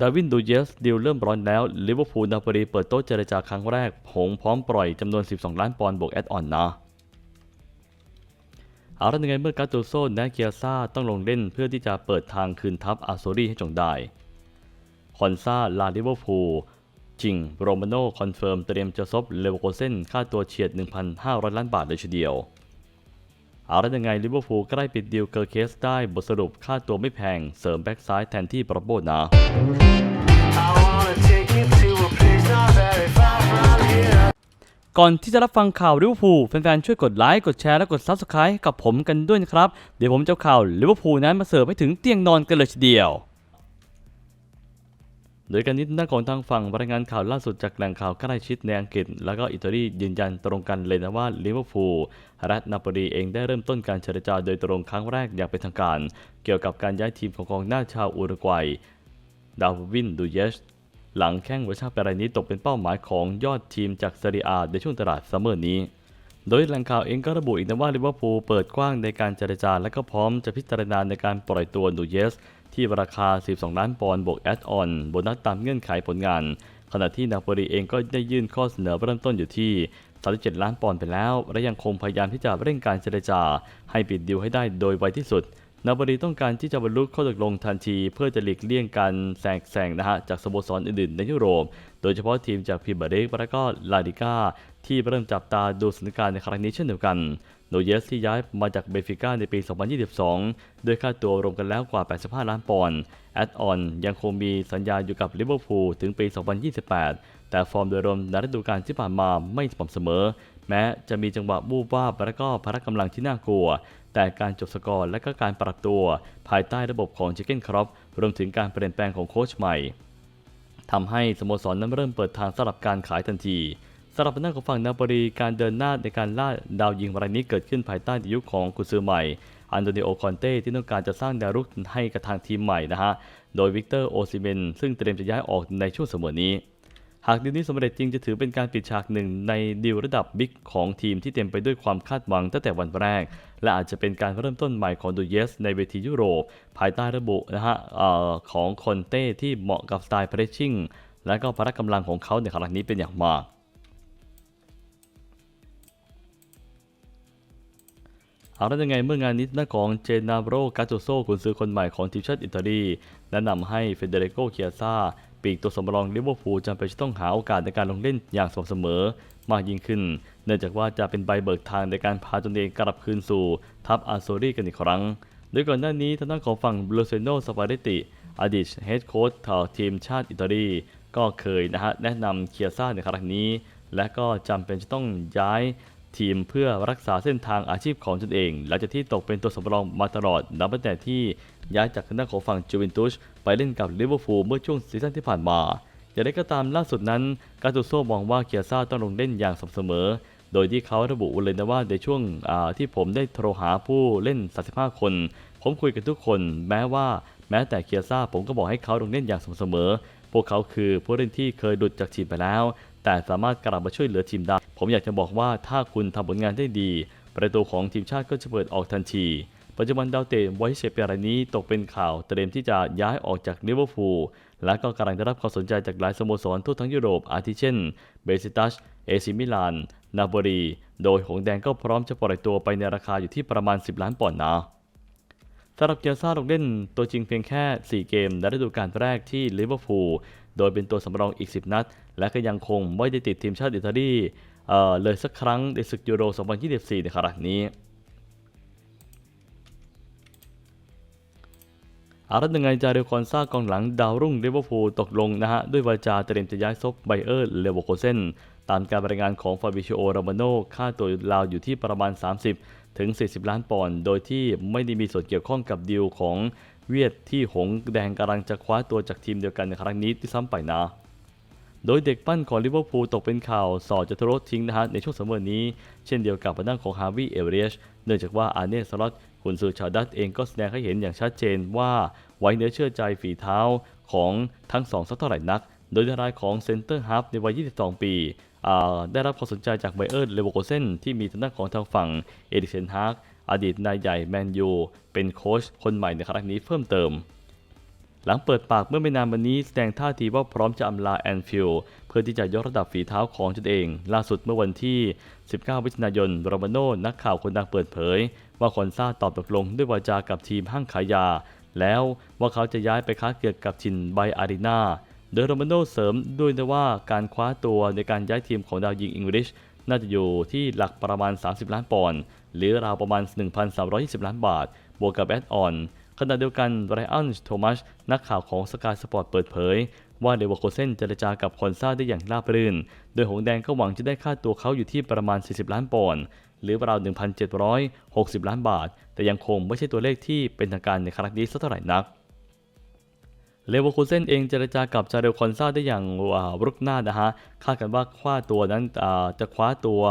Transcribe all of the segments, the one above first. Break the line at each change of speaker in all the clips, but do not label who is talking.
ดาวินดูเยสดีลเริ่มร้อนแล้วลิเวอร์พูลนาโปลีเปิดโต๊ะเจรจาครั้งแรก หงพร้อมปล่อยจำนวน 12 ล้านปอนด์บวกแอดออนนะอาละยังไงเมื่อกาโตโซและเกียซ่าต้องลงเล่นเพื่อที่จะเปิดทางคืนทัพอาโซรีให้จงได้ คอนซาลาลิเวอร์พูลจิงโรมาโนคอนเฟิร์มเตรียมจะซบเลเวอร์โกเซนค่าตัวเฉียด 1,500 ล้านบาทเลยทีเดียว เอาละยังไงลิเวอร์พูลใกล้ปิดดีลเกอร์เคสได้บทสรุปค่าตัวไม่แพง เสริมแบ็กซ้ายแทนที่ประโบนะก่อนที่จะรับฟังข่าวลิเวอร์พูลแฟนๆ ช่วยกดไลค์ กดแชร์และกด Subscribe กับผมกันด้วยนะครับ เดี๋ยวผมจะข่าวลิเวอร์พูลนั้นมาเสิร์ฟให้ถึงเตียงนอนกันเลยทีเดียว โดยการนี้ทางของทางฝั่งรายงานข่าวล่าสุดจากแหล่งข่าวใกล้ชิดในอังกฤษ แล้วก็อิตาลียืนยันตรงกันเลยนะว่าลิเวอร์พูลและนาโปลีเองได้เริ่มต้นการเจรจาโดยตรงครั้งแรกอย่างเป็นทางการ เกี่ยวกับการย้ายทีมของกองหน้าชาวอุรุกวัย ดาวินดูเยสหลังแข้งเวอร์ชันรายนี้ตกเป็นเป้าหมายของยอดทีมจากเซเรียอาในช่วงตลาดซัมเมอร์นี้โดยแหล่งข่าวเองก็ระบุอีกนะว่าลิเวอร์พูลเปิดกว้างในการเจรจาและก็พร้อมจะพิจารณาในการปล่อยตัวดูเยส ที่ราคา 12 ล้านปอนด์บวกแอดออนโบนัสตามเงื่อนไขผลงาน ขณะที่นาโปลีเองก็ได้ยื่นข้อเสนอเริ่มต้นอยู่ที่ 37 ล้านปอนด์ไปแล้ว และยังคงพยายามที่จะเร่งการเจรจา ให้ปิดดีลให้ได้โดยไวที่สุด นาโปลีต้องการที่จะบรรลุข้อตกลงทันที เพื่อจะหลีกเลี่ยงการแซงแซงนะฮะจากสโมสรอื่นๆในยุโรป โดยเฉพาะทีมจากพรีเมียร์ลีกและก็ลาลิก้าที่เริ่มจับตาดูสถานการณ์ในครั้งนี้เช่นเดียวกัน โนเยสที่ย้ายมาจากเบฟิก้าในปี 2022โดยค่าตัวรวมกันแล้วกว่า 85 ล้านปอนด์ แอดออนยังคงมีสัญญาอยู่กับลิเวอร์พูลถึงปี 2028 แต่ฟอร์มโดยรวมในฤดูกาลที่ผ่านมาไม่สม่ำเสมอ แม้จะมีจังหวะบูบวาบและก็พละกำลังที่น่ากลัว แต่การจบสกอร์และก็การปรับตัว ภายใต้ระบบของเจเกนครอปรวมถึงการเปลี่ยนแปลงของโค้ชใหม่ทำให้สโมสรนั้นเริ่มเปิดทางสำหรับการขายทันที สำหรับหน้าของฝั่งนาโปลีการเดินหน้าในการล่าดาวยิงรายนี้เกิดขึ้นภายใต้ยุคของกุซือใหม่ อันโตนิโอคอนเต้ที่ต้องการจะสร้างแนวรุกให้กับทางทีมใหม่นะฮะ โดยวิกเตอร์โอซิเมนซึ่งเตรียมจะย้ายออกในช่วงเสมอนี้ หากดีลนี้สำเร็จจริงจะถือเป็นการปิดฉากหนึ่งในดีลระดับบิ๊กของทีมที่เต็มไปด้วยความคาดหวังตั้งแต่วันแรก และอาจจะเป็นการเริ่มต้นใหม่ของดูเยสในเวทียุโรป ภายใต้ระบุนะฮะอของคอนเต้ที่เหมาะกับสไตล์เพรสชิ่งและก็พละกำลังของเขาในครั้งนี้เป็นอย่างมาก เอาแล้วยังไงเมื่องานนี้หน้าของเจนาโรกาโจโซกุนซือคนใหม่ของทีมชาติอิตาลีแนะนำให้เฟเดริโกเคียซาปีกตัวสำรองลิเวอร์พูลจำเป็นจะต้องหาโอกาสในการลงเล่นอย่างสม่ำเสมอมากยิ่งขึ้น เนื่องจากว่าจะเป็นใบเบิกทางในการพาตนเองกลับคืนสู่ทัพอาโซรีกันอีกครั้งโดยก่อนหน้านี้ทางด้านของฝั่งบลูเซโนสปาเรติ อดีตเฮดโค้ชของทีมชาติอิตาลีก็เคยนะฮะแนะนำเคียซ่าในครั้งนี้ และก็จำเป็นจะต้องย้าย ทีมเพื่อรักษาเส้นทางอาชีพของตนเอง หลังจากที่ตกเป็นตัวสำรองมาตลอดนับตั้งแต่ที่ย้ายจากทางด้านของฝั่งจูเวนตุสไปเล่นกับลิเวอร์พูลเมื่อช่วงซีซั่นที่ผ่านมาอย่างไรก็ตามล่าสุดนั้น กาตูโซมองว่าเคียซ่าต้องลงเล่นอย่างสม่ำเสมอ โดยที่เขาระบุเลยนะว่าในช่วงที่ผมได้โทรหาผู้เล่น 35 คน ผมคุยกับทุกคน แม้ว่าแม้แต่เคียซ่าผมก็บอกให้เขาลงเล่นอย่างสม่ำเสมอ พวกเขาคือผู้เล่นที่เคยหลุดจากทีมไปแล้ว แต่สามารถกลับมาช่วยเหลือทีมได้ ผมอยากจะบอกว่าถ้าคุณทำผลงานได้ดี ประตูของทีมชาติก็จะเปิดออกทันที ปัจจุบันดาวเตะไวเชเปียรานี้ตกเป็นข่าวเตรียมที่จะย้ายออกจากลิเวอร์พูลและก็กำลังได้รับความสนใจจากหลายสโมสรทั่วทั้งยุโรปอาทิเช่นเบซิตัสเอซิมิลาน นาโปลีโดยหงแดงก็พร้อมจะปล่อยตัวไปในราคาอยู่ที่ประมาณ 10 ล้านปอนด์นะสำหรับเกียร์ซ่าลงเล่นตัวจริงเพียงแค่ 4 เกมในฤดูกาลแรกที่ลิเวอร์พูลโดยเป็นตัวสำรองอีก 10 นัด และก็ยังคงไม่ได้ติดทีมชาติอิตาลี เเลยสักครั้งในศึกยูโร 2024 ในครั้งนี้อารัตยังไงจาเรลคอนซากองหลังดาวรุ่งลิเวอร์พูลตกลงนะฮะ ด้วยวาจาเตรียมจะย้ายซบไบเออร์เลเวอร์โคเซนตามการรายงานของฟาบิชโอโรมาโนค่าตัวราวอยู่ที่ประมาณ 30 ถึง 40 ล้านปอนด์โดยที่ไม่ได้มีส่วนเกี่ยวข้องกับดีลของเวียดที่หงแดงกำลังจะคว้าตัวจากทีมเดียวกันในครั้งนี้ที่ซ้ำไปนะ โดยเด็กปั้นของลิเวอร์พูลตกเป็นข่าวสอดจะทรถทิ้งนะฮะในช่วงสมอนี้ เช่นเดียวกับทางด้านของฮาวิเอเรียชเนื่องจากว่าอาร์เนสลอตกุนซือชาดัตเองก็แสดงให้เห็นอย่างชัดเจนว่าไว้เนื้อเชื่อใจฝีเท้าของทั้งสองสักเท่าไหร่นัก โดยในรายของเซนเตอร์ฮับในวัย 22 ปีอ่าได้รับความสนใจจากไบเออร์เลเวอร์โกเซนที่มีทางด้านของทางฝั่งเอดิเซนฮาร์กอดีตนายใหญ่แมนยูเป็นโค้ชคนใหม่ในครั้งนี้เพิ่มเติม หลังเปิดปากเมื่อไม่นานมานี้แสดงท่าทีว่าพร้อมจะอำลาแอนฟิลด์เพื่อที่จะยกระดับฝีเท้าของตนเอง ล่าสุดเมื่อวันที่ 19 มิถุนายนโรมาโนนักข่าวคนดังเปิดเผย ว่าคอนซาตอบตกลงด้วยวาจากับทีมห้างขายยา แล้วว่าเขาจะย้ายไปค้าเกียวกับทินไบอารีนาโดยโรมาโนเสริมด้วยนะว่าการคว้าตัวในการย้ายทีมของดาวยิงอังกฤษน่าจะอยู่ที่หลักประมาณ 30 ล้านปอนด์หรือราวประมาณ 1,320 ล้านบาท บวกกับแอดออน ขณะเดียวกันไรอันโทมัส นักข่าวของสกายสปอร์ตเปิดเผย ว่าเดวโคเซนเจรจากับคอนซาได้อย่างราบรื่น โดยหงแดงก็หวังจะได้ค่าตัวเขาอยู่ที่ประมาณ 40 ล้านปอนด์หรือราว 1,760 ล้านบาท แต่ยังคงไม่ใช่ตัวเลขที่เป็นทางการในครั้งนี้สักเท่าไหร่นัก เลเวอร์คูเซนเองเจรจากับจาเรลคอนซาได้อย่างรุกหน้านะฮะ คาดกันว่าคว้าตัวนั้นจะคว้าตัว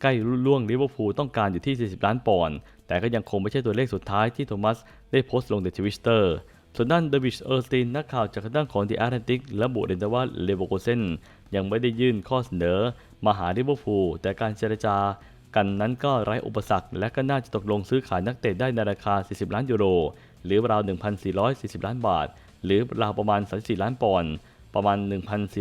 ใกล้ล่วงลิเวอร์พูลต้องการอยู่ที่ 40 ล้านปอนด์ แต่ก็ยังคงไม่ใช่ตัวเลขสุดท้ายที่โทมัสได้โพสต์ลงในทวิตเตอร์ ส่วนด้านเดวิชเออร์สตินนักข่าวจากทางด้านของ The Atlantic ระบุเลยนว่าเลเวอร์คูเซนยังไม่ได้ยื่นข้อเสนอมาหาลิเวอร์พูลแต่การเจรจากันนั้นก็ไร้อุปสรรค และก็น่าจะตกลงซื้อขายนักเตะได้ในราคา 40 ล้านยูโร หรือราว 1,440 ล้านบาท หรือราวประมาณ 34 ล้านปอนด์ประมาณ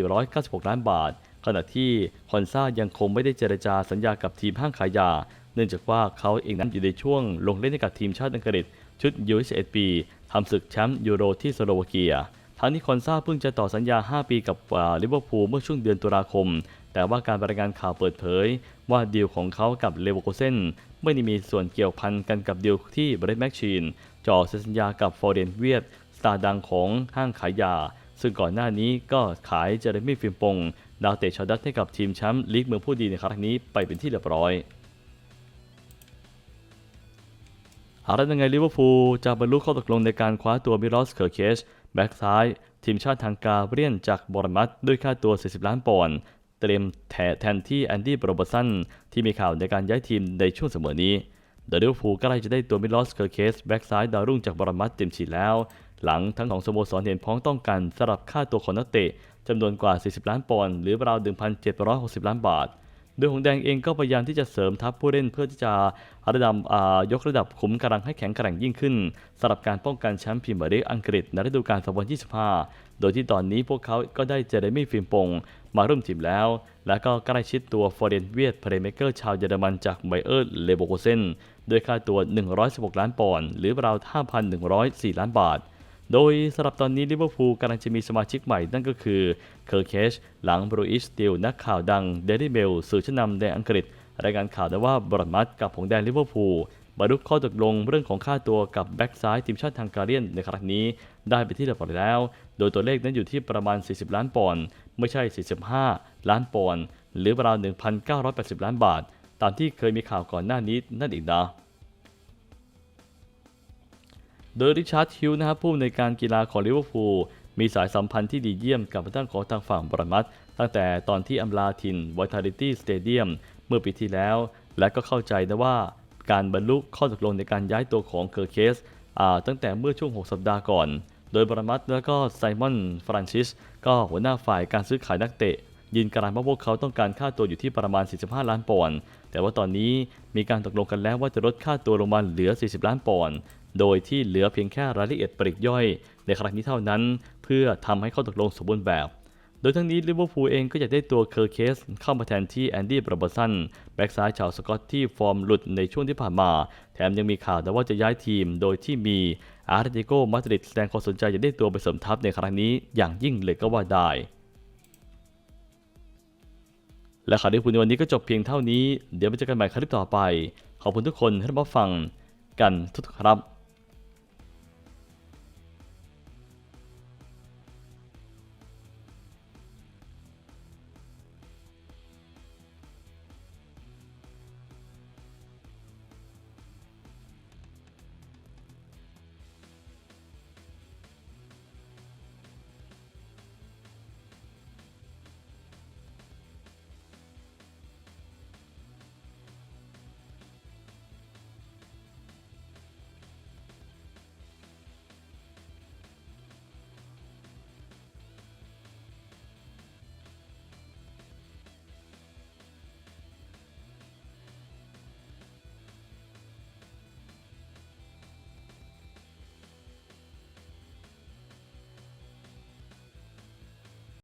1,496 ล้านบาท ขณะที่คอนซายังคงไม่ได้เจรจาสัญญากับทีมห้างขายยา เนื่องจากว่าเขาเองนั้นอยู่ในช่วงลงเล่นให้กับทีมชาติอังกฤษชุดยู21ปีทำศึกแชมป์ยูโรที่สโลวาเกียทั้งนี้คอนซาเพิ่งจะต่อสัญญา 5 ปีกับลิเวอร์พูลเมื่อช่วงเดือนตุลาคม แต่ว่าการรายงานข่าวเปิดเผย ว่าดีลของเขากับเลเวอร์โคเซนไม่ได้มีส่วนเกี่ยวพันกันกับดีลที่เบรดแมชชีนจ่อเซ็นสัญญากับฟอร์เรนเวียด ตาร์ดังของห้างขายยา ซึ่งก่อนหน้านี้ก็ขายเจเรมี่ฟิมปง ดาวเตะชาวดัตให้กับทีมแชมป์ลีกเมืองผู้ดีในครั้งนี้ไปเป็นที่เรียบร้อยอะไรยังไงลิเวอร์พูลจะบรรลุข้อตกลงในการคว้าตัวมิลอสเคอร์เคชแบ็กซ้าย ทีมชาติทางกาเรียนจากบอร์มัตด้วยค่าตัว 40 ล้านปอนด์เตรียมแทแทนที่แอนดี้โรเบอร์สันที่มีข่าวในการย้ายทีมในช่วงเสมอนี้ เดลิเวอร์พูลใกล้จะได้ตัวมิลอสเคอร์เคสแบ็กซ้ายดาวรุ่งจากบรมัตเต็มฉีดแล้ว หลังทั้งสองสโมสรเห็นพ้องต้องกันสำหรับค่าตัวของนักเตะจำนวนกว่า 40 ล้านปอนด์หรือราว 1,760 ล้านบาท โดยหงแดงเองก็พยายามที่จะเสริมทัพผู้เล่นเพื่อที่จะระดับยกระดับขุมกำลังให้แข็งแกร่งยิ่งขึ้นสำหรับการป้องกันแชมป์พรีเมียร์ลีกอังกฤษในฤดูกาล 2025 โดยที่ตอนนี้พวกเขาก็ได้เจเรมี่ฟิมปงมาร่วมทีมแล้ว และก็ใกล้ชิดตัวฟอร์เรนเวียดเพลย์เมเกอร์ชาวเยอรมันจากไบเออร์เลโบโกเซนด้วยค่าตัว 116 ล้านปอนด์หรือราว 5,104 ล้านบาท โดยสำหรับตอนนี้ลิเวอร์พูลกำลังจะมีสมาชิกใหม่นั่นก็คือเคอร์เคชหลังบรูอิสติลนักข่าวดังเดลี่เบลสื่อชั้นนำในอังกฤษ รายงานข่าวได้ว่าบรอนมัตกับผงแดงลิเวอร์พูลบรรลุข้อตกลงเรื่องของค่าตัวกับแบ็กซ้ายทีมชาติทางการเลียนในครั้งนี้ได้ไปที่เรียบร้อยแล้ว โดยตัวเลขนั้นอยู่ที่ประมาณ 40 ล้านปอนด์ไม่ใช่ 45 ล้านปอนด์หรือราว 1,980 ล้านบาท ตามที่เคยมีข่าวก่อนหน้านี้นั่นเองนะ โดยริชาร์ดฮิลนะครับผู้อำนวยการกีฬาของลิเวอร์พูลมีสายสัมพันธ์ที่ดีเยี่ยมกับทางด้านของทางฝั่งบรมัตตั้งแต่ตอนที่อำลาทิน Vitality Stadium เมื่อปีที่แล้ว และก็เข้าใจนะว่าการบรรลุข้อตกลงในการย้ายตัวของเคอร์เคสตั้งแต่เมื่อช่วง 6 สัปดาห์ก่อน โดยบรมัตแล้วก็ไซมอนฟรานซิสก็หัวหน้าฝ่ายการซื้อขายนักเตะยืนกรานว่าพวกเขาต้องการค่าตัวอยู่ที่ประมาณ 45 ล้านปอนด์ แต่ว่าตอนนี้มีการตกลงกันแล้วว่าจะลดค่าตัวลงมาเหลือ 40 ล้านปอนด์ โดยที่เหลือเพียงแค่รายละเอียดปลีกย่อย ในครั้งนี้เท่านั้น เพื่อทำให้ข้อตกลงสมบูรณ์แบบ โดยทั้งนี้ลิเวอร์พูลเองก็อยากได้ตัวเคอร์เคสเข้ามาแทนที่แอนดี้บรบสันแบ็กซ้ายชาวสกอตที่ฟอร์มหลุดในช่วงที่ผ่านมา แถมยังมีข่าวแต่ว่าจะย้ายทีม โดยที่มีอาร์เตติโกมาดริดแสดงความสนใจอยากได้ตัวไปเสริมทัพในครั้งนี้อย่างยิ่งเลยก็ว่าได้และข่าวที่คุณในวันนี้ก็จบเพียงเท่านี้ เดี๋ยวไปเจอกันใหม่คลิปต่อไป ขอบคุณทุกคนที่รับฟังกันทุกครับ